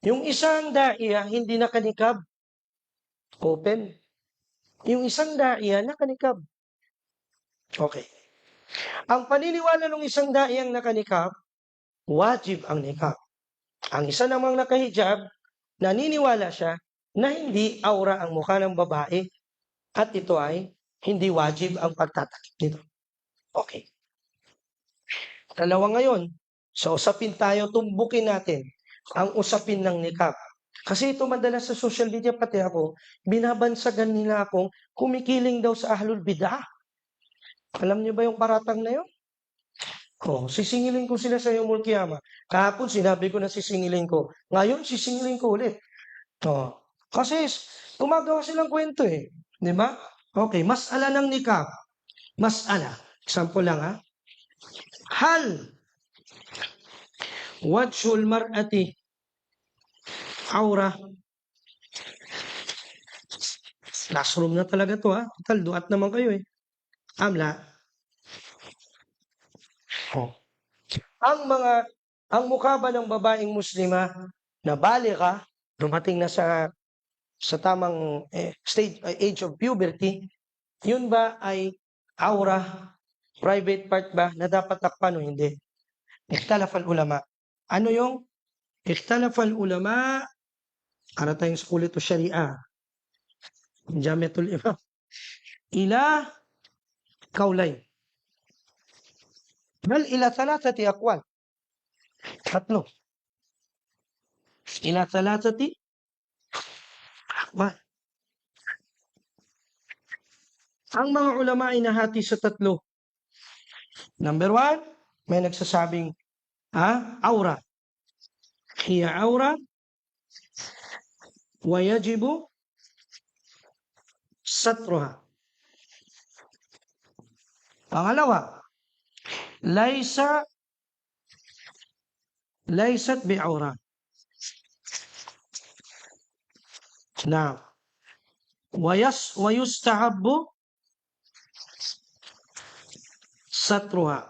Yung isang daiya, hindi nakanikab. Open. Yung isang daiya, nakanikab. Okay. Ang paniniwala ng isang daiyang nakanikab, wajib ang nikab. Ang isa namang nakahijab, naniniwala siya na hindi aura ang mukha ng babae at ito ay hindi wajib ang pagtatakip nito. Okay. Dalawa ngayon, sa usapin tayo, tumbukin natin ang usapin ng nikab. Kasi ito madalas sa social media, pati ako, binabansagan nila akong kumikiling daw sa ahlul bid'ah. Alam niyo ba yung paratang na yun? Oh, sisingilin ko sila sa Yomul Kiyama. Kahapon sinabi ko na sisingilin ko. Ngayon sisingilin ko ulit. Oh, kasi gumagawa silang kwento eh. Di ba? Okay, masala ng nikab. Masala. Example lang ha. Hal wajhul mar'ati aura. Classroom na talaga to ha. Total, duat naman kayo eh. Amla. Oh. Ang mga, ang mukha ba ng babaeng muslima na bali ka, dumating na sa sa tamang eh, stage eh, age of puberty, yun ba ay aura, private part ba na dapat takpan o hindi? Ikhtalaf al-ulama. Ano yung ikhtalaf al-ulama? Para tayong sa kulit o sharia. Jamiatul imam. Ila kaulay. Bal ila thalathati aqwal. Tatlo. Ila thalathati aqwal. Ang mga ulama ay nahati sa tatlo. Number one, may nagsasabing ah, aura. Hiya aura yajibu satruha. Pangalawa, laysa laysat bi'aura. Now, wayas wayustahabbu satruha.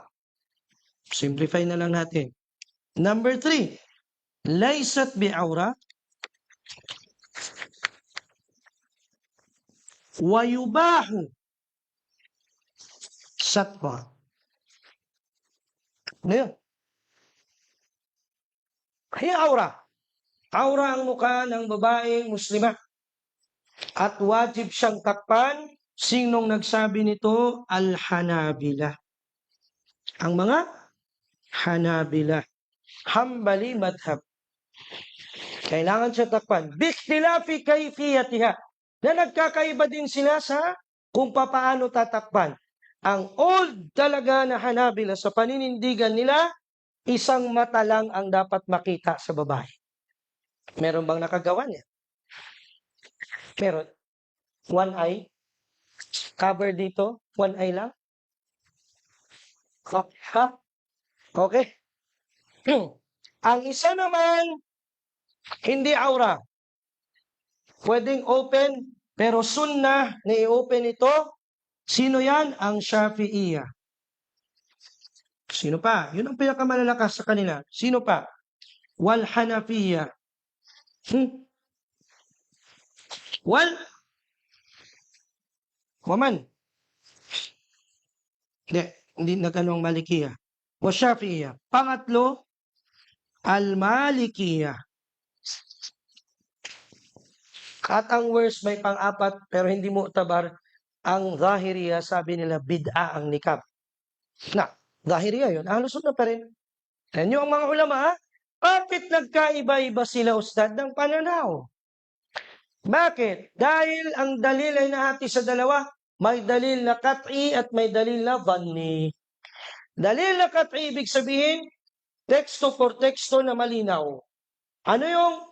Simplify na lang natin. Number three, laysat bi'aura wayubahu satwa. Ano yun? Kaya aura. Aura ang mukha ng babaeng muslima. At wajib siyang takpan. Sinong nagsabi nito? Al-Hanabila. Ang mga Hanabila. Hambali madhab. Kailangan siya takpan. Bikhtilafi kayfiyatiha. Na nagkakaiba din sila sa kung papaano tatakpan. Ang old talaga na Hanabila sa paninindigan nila, isang mata lang ang dapat makita sa babae. Meron bang nakagawa niya? Meron. One eye. Cover dito. One eye lang. Ha? Okay. Ang isa naman, hindi aura. Pwedeng open, pero sunnah na i-open ito. Sino yan? Ang Shafi'iyah. Sino pa? Yun ang pinakamalalakas sa kanila. Sino pa? Wal Hanafiyah. Hmm? Wal Waman. Hindi, hindi nagano ang Malikiyah. Wa Shafi'iyah. Pangatlo, Al-Malikiyah. At ang worst may pang-apat pero hindi mo tabar ang Zahiriya sabi nila bid'a ang nikab. Na, Zahiriya yun. Halos na pa rin. Yan yung mga ulama? Bakit nagkaiba-iba sila ustad ng pananaw? Bakit? Dahil ang dalil ay nahati sa dalawa. May dalil na kat'i at may dalil na vanni. Dalil na kat'i, ibig sabihin, teksto for teksto na malinaw. Ano yung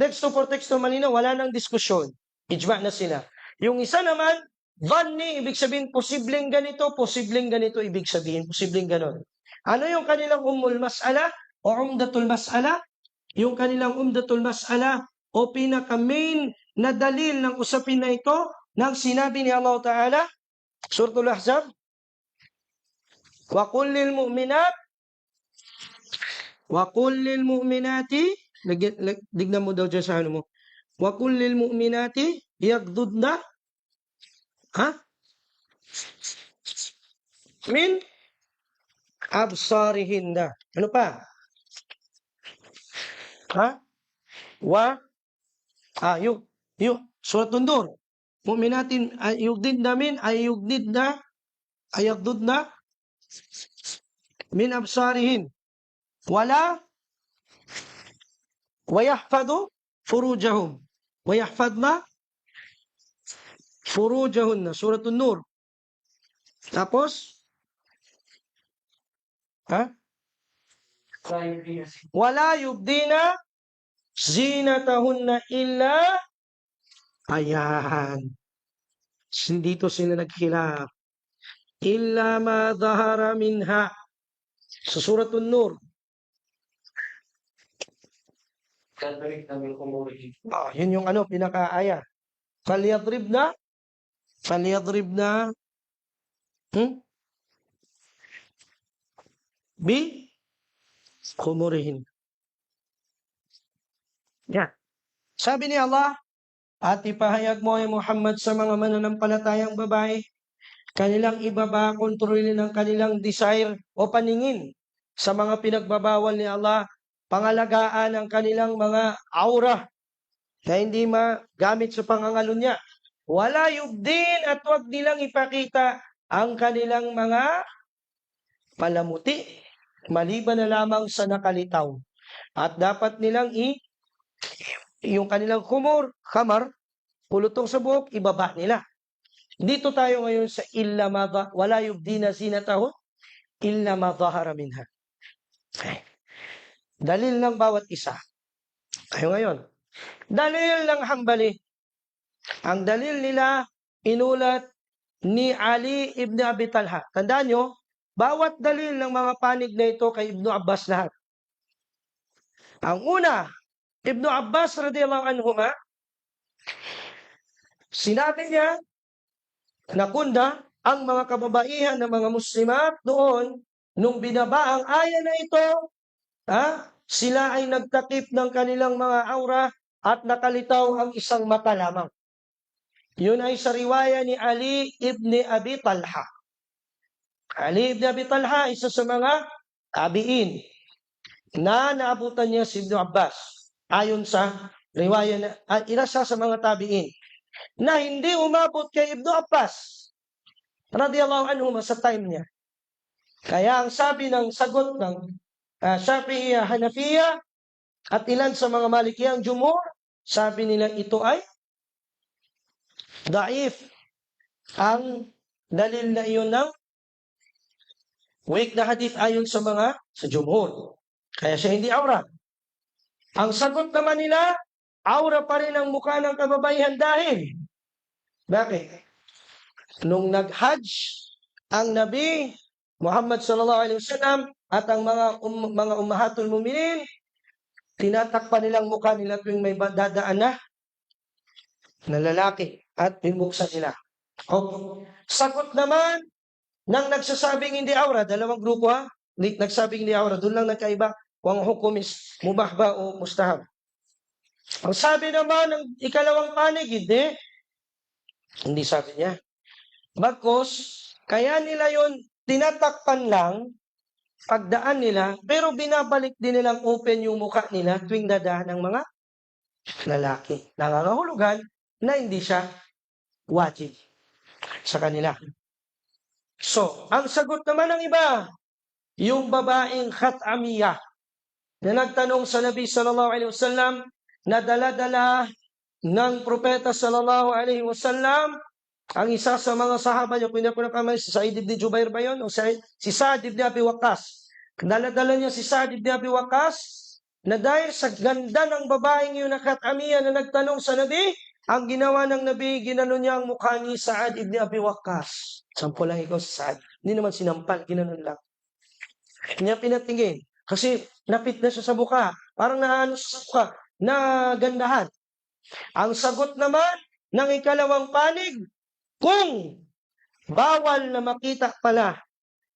teksto for teksto malinaw? Wala nang diskusyon. Ijma na sila. Yung isa naman, vanni, ibig sabihin, posibleng ganito, posibleng ganito, ibig sabihin, posibleng ganon. Ano yung kanilang umul mas'ala o umdatul mas'ala? Yung kanilang umdatul mas'ala o pinaka-main na dalil ng usapin na ito ng sinabi ni Allah Ta'ala, Suratul Ahzab, وَقُلْ لِلْمُؤْمِنَاتِ وَقُلْ لِلْمُؤْمِنَاتِ lagyan, lag, dignan mo daw dyan sa ano mo. Wa kullil mu'minati yagdudna ha? Min absarihinna. Ano pa? Ha? Wa ah, yung yung surat Nur. Mu'minatin ay yugdidna min ay yugdidna ay yagdudna min absarihin. Wala ويحفظ فروجهم. ويحفظنا فروجهن. سورة النور. تابوس ها؟ ولا يبدين زينتهن إلا أيان hindi to sila إلا ما ظهر منها. سورة النور. Nur Ah, yun yung ano, pinakaaya. Falyadribna, falyadribna, hmm? Bi, kumurihin. Yan. Sabi ni Allah, at ipahayag mo ay Muhammad sa mga mananampalatayang babae, kanilang ibaba, kontrolin ang kanilang desire o paningin sa mga pinagbabawal ni Allah pangalagaan ang kanilang mga aura na hindi magamit sa pangangalunya. Wala yubdin at huwag nilang ipakita ang kanilang mga palamuti maliban na lamang sa nakalitaw. At dapat nilang i yung kanilang kumur, kamar, pulutong sa buhok, ibaba nila. Dito tayo ngayon sa illa madha, wala yubdina sinatahu, illa madhahara minha. Okay. Dalil ng bawat isa. Tayo ngayon. Dalil ng hambali. Ang dalil nila, inulat ni Ali ibn Abi Talha. Tandaan nyo, bawat dalil ng mga panig na ito kay Ibn Abbas lahat. Ang una, Ibn Abbas radiyallahu anhu ma, sinabi niya na kunda ang mga kababaihan ng mga muslimat doon nung binaba ang aya na ito Ha? Sila ay nagtakip ng kanilang mga aura at nakalitaw ang isang mata lamang. Yun ay sa riwaya ni Ali ibn Abi Talha. Ali ibn Abi Talha, isa sa mga tabiin na naabutan niya si Ibn Abbas. Ayon sa riwaya na, at ilasa sa mga tabiin na hindi umabot kay Ibn Abbas radiyallahu anhu sa time niya. Kaya ang sabi ng sagot ng uh, Shafi'iyya, Hanafiya, at ilan sa mga Malikiyang Jumhur, sabi nila ito ay daif. Ang dalil na iyon ng weak na hadith ayon sa mga sa Jumhur. Kaya siya hindi aura. Ang sagot naman nila, aura pa rin ang mukha ng kababaihan dahil bakit? Nung nag-hajj ang Nabi Muhammad sallallahu alaihi wasallam at ang mga um, mga umahatul muminin, tinatakpan nilang mukha nila tuwing may dadaan na na lalaki at bimuksan nila. O, sagot naman ng nagsasabing hindi aura, dalawang grupo ha, nagsabing hindi aura, doon lang nagkaiba kung ang hukum is mubah ba o mustahab. Ang sabi naman ng ikalawang panig, hindi. Hindi sabi niya. Bagkos, kaya nila yon tinatakpan lang pagdaan nila, pero binabalik din nilang open yung mukha nila tuwing dadaan ng mga lalaki. Nangangahulugan na hindi siya wajib sa kanila. So, ang sagot naman ng iba, yung babaeng khatamiya na nagtanong sa Nabi sallallahu alaihi wasallam na dala-dala ng propeta sallallahu alaihi wasallam ang isa sa mga sahaba niya, pinapunakaman, si Sa'id ibn Jubair ba yun? O si, si Sa'd ibn Abi Waqqas. Daladala niya si Sa'd ibn Abi Waqqas na dahil sa ganda ng babaeng yun na na nagtanong sa Nabi, ang ginawa ng Nabi, ginano niya ang mukha ni Sa'ad ibn Abi Waqqas. Sampo lang ikaw sa Sa'ad. Hindi naman sinampal, ginanon lang. Niya pinatingin. Kasi napit na siya sa buka. Parang naano sa buka. Nagandahan. Ang sagot naman ng ikalawang panig, kung bawal na makita pala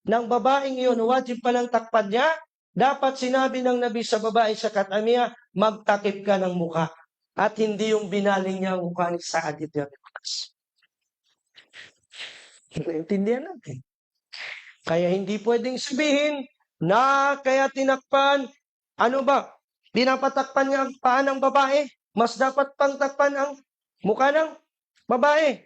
ng babaeng iyon, wajib palang takpan niya, dapat sinabi ng Nabi sa babae sa Katamiya, magtakip ka ng mukha. At hindi yung binaling niya ang mukha ni Saad ibn Abi Waqqas. Naintindihan natin. Kaya hindi pwedeng sabihin na kaya tinakpan, ano ba, pinapatakpan niya ang paa ng babae, mas dapat pang takpan ang mukha ng babae.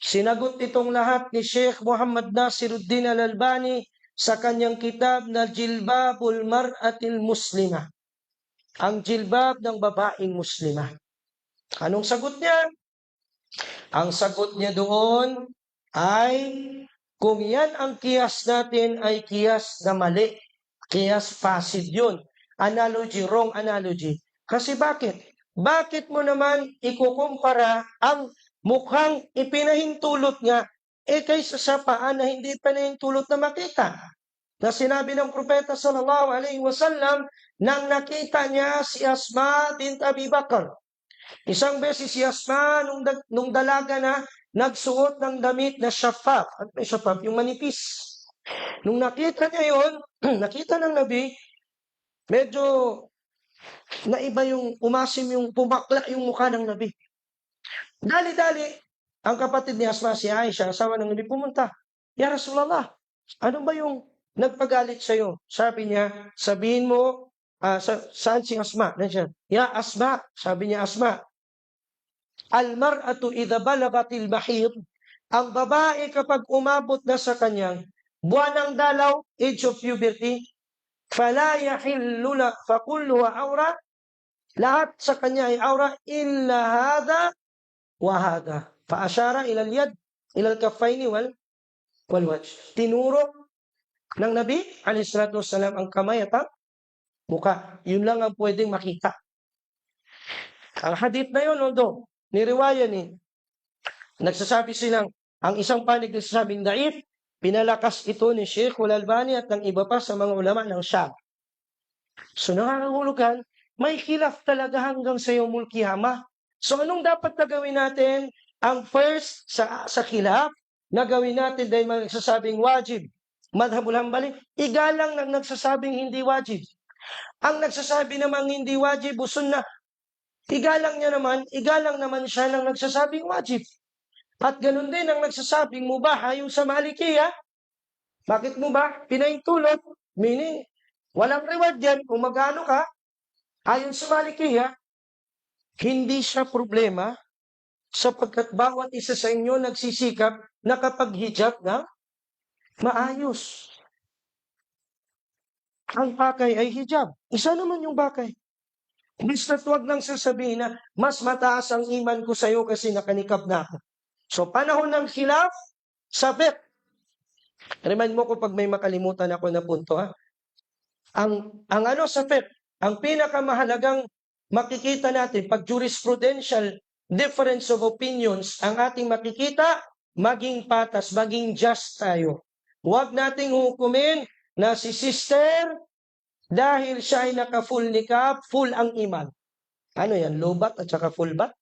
Sinagot itong lahat ni Sheikh Muhammad Nasiruddin Al-Albani sa kanyang kitab na Jilbabul Mar'atil Muslima. Ang jilbab ng babaeng muslima. Anong sagot niya? Ang sagot niya doon ay kung yan ang kiyas natin ay kiyas na mali. Kiyas fasid yun. Analogy, wrong analogy. Kasi bakit? Bakit mo naman ikukumpara ang mukhang ipinahintulot nga eh kaysa sa paa na hindi pinahintulot na makita? Na sinabi ng propeta sallallahu alaihi wasallam nang nakita niya si Asma bint Abi Bakr. Isang beses si Asma nung, nung dalaga na nagsuot ng damit na shafaf. At may shafaf, yung manipis. Nung nakita niya yon, nakita ng Nabi, medyo naiba yung umasim yung pumakla yung mukha ng Nabi. Dali-dali, ang kapatid ni Asma si Aisha, asawa ng Nabi, pumunta. Ya Rasulallah, ano ba yung nagpagalit sa'yo? Sabi niya, sabihin mo, ah, sa, saan si Asma? Nandiyan. Ya Asma, sabi niya Asma, Al-mar'atu idha balagatil mahid, ang babae kapag umabot na sa kanyang buwan ng dalaw, age of puberty, fala yahillu la fakullu aura, lahat sa kanya ay aura illa hada wa hada. Faashara ila al-yad, ila al-kaffaini wal wal wajh. Tinuro ng Nabi alayhi salatu wassalam ang kamay at ang mukha. Yun lang ang pwedeng makita. Ang hadith na yun, although, niriwaya ni, nagsasabi silang, ang isang panig nagsasabing daif, pinalakas ito ni Sheikh Al-Albani at ng iba pa sa mga ulama ng Sham. So nakakahulugan, may khilaf talaga hanggang sa yomul kiyama. So anong dapat na gawin natin? Ang first sa, sa khilaf, na gawin natin dahil may nagsasabing wajib, madhabul hambali, igalang ng nagsasabing hindi wajib. Ang nagsasabi namang hindi wajib, usun na, Igalang niya naman, igalang naman siya ng nagsasabing wajib. At ganun din ang nagsasabing mubah ayon sa malikiya. Bakit mubah? Pinaintulot. Meaning, walang reward yan kung magano ka. Ayon sa malikiya, hindi siya problema sapagkat bawat isa sa inyo nagsisikap na kapag hijab na maayos. Ang bakay ay hijab. Isa naman yung bakay. Basta't huwag nang sasabihin na mas mataas ang iman ko sa'yo kasi nakanikab na ako. So, panahon ng khilaf, sabit. Remind mo ko pag may makalimutan ako na punto, ha? Ang, ang ano sabit, ang pinakamahalagang makikita natin pag jurisprudential difference of opinions ang ating makikita, maging patas, maging just tayo. Huwag nating hukumin na si sister dahil siya ay naka-full nikab, full ang iman. Ano yan? Lobat at saka full bat?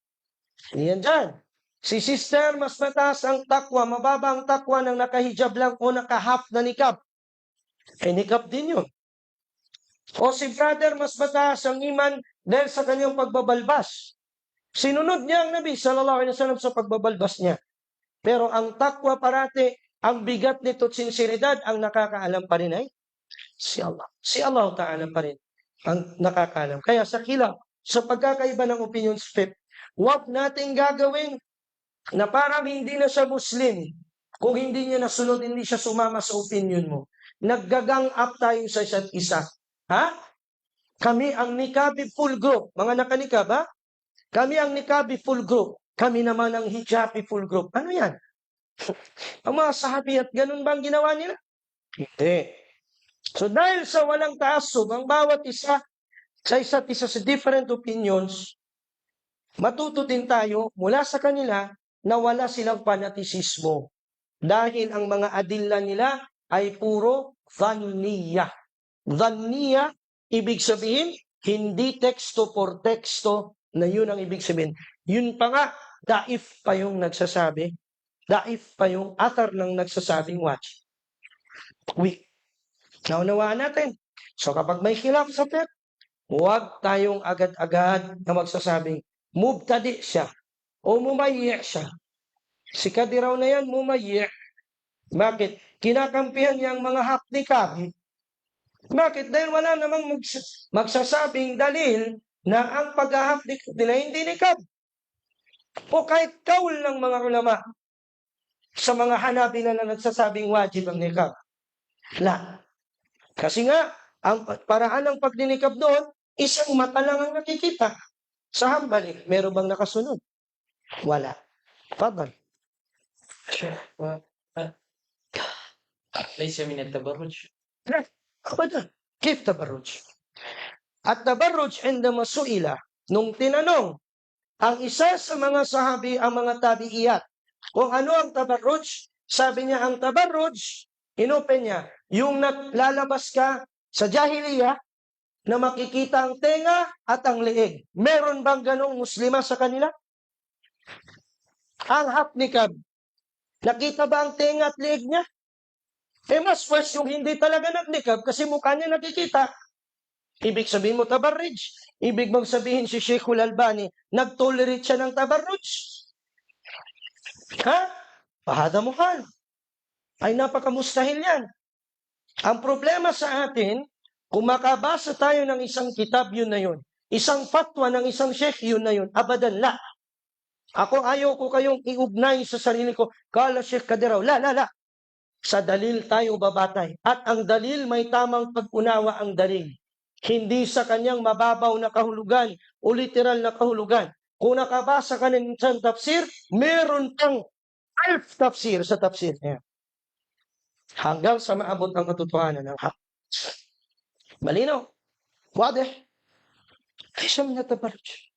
Yan dyan. Si sister, mas mataas ang takwa, mababa ang takwa ng nakahijab lang o naka-half na nikab. Eh, nikab din yun. O si brother, mas mataas ang iman dahil sa kanyang pagbabalbas. Sinunod niya ang Nabi sallallahu alaihi wasallam sa pagbabalbas niya. Pero ang takwa parate, ang bigat nito at sinseridad, ang nakakaalam pa rin ay si Allah. Si Allah Ta'ala pa rin ang nakakaalam. Kaya sa kila, sa pagkakaiba ng opinion split, huwag natin gagawin na parang hindi na siya Muslim. Kung hindi niya nasunod, hindi siya sumama sa opinion mo. Naggagang up tayo sa isa't isa. Ha? Kami ang Nikabi full group. Mga nakanikab, ha? Kami ang Nikabi full group. Kami naman ang Hijabi full group. Ano yan? ang mga sahabi at ganun ba ginawa nila? Hindi. So dahil sa walang taasub, ang bawat isa sa isa't isa sa different opinions, matuto din tayo mula sa kanila na wala silang fanatisismo. Dahil ang mga adilla nila ay puro dhanniya. Dhanniya, ibig sabihin, hindi teksto por teksto na yun ang ibig sabihin. Yun pa nga, daif pa yung nagsasabi. Daif pa yung atar ng nagsasabing watch. Weak. Naunawaan natin. So kapag may khilaf sa fiqh, huwag tayong agad-agad na magsasabing mubtadi siya o mumayyi siya. Si Kadiraw na yan, mumayyi. Bakit? Kinakampihan niya ang mga hapnikab. Bakit? Dahil wala namang mags- magsasabing dalil na ang paghahapnik nila hindi nikab. O kahit kaul ng mga ulama sa mga hanabila na nagsasabing wajib ang nikab. La. Kasi nga, ang paraan ng pagdinikab doon, isang mata lang ang nakikita. Sa hambali, meron bang nakasunod? Wala. Fadal. ليس من التبرج أبدا كيف تبرج التبرج عندما سئل nung tinanong ang isa sa mga sahabi ang mga tabi'iyat kung ano ang tabarruj sabi niya ang tabarruj inopen niya yung naglalabas ka sa jahiliya na makikita ang tenga at ang leeg meron bang ganong muslima sa kanila ang hapnikab nakita ba ang tenga at leeg niya Eh mas worse yung hindi talaga nagnikab kasi mukha niya nakikita. Ibig sabihin mo tabarruj. Ibig mong sabihin si Sheikhul Albani, nag-tolerate siya ng tabarruj. Ha? Pahada mo hal. Ay napakamustahil yan. Ang problema sa atin, kung makabasa tayo ng isang kitab, yun na yun. Isang fatwa ng isang sheikh, yun na yun. Abadan, la. Ako ayaw ko kayong iugnay sa sarili ko. Kala Sheikh Kadiraw, la, la, la. Sa dalil tayo babatay. At ang dalil may tamang pag-unawa ang dalil. Hindi sa kanyang mababaw na kahulugan o literal na kahulugan. Kung nakabasa ka ng isang tafsir, meron kang alf tafsir sa tafsir niya. Hanggang sa maabot ang katotohanan ng hak. Malinaw. Wadih. Ay siya minatabarj.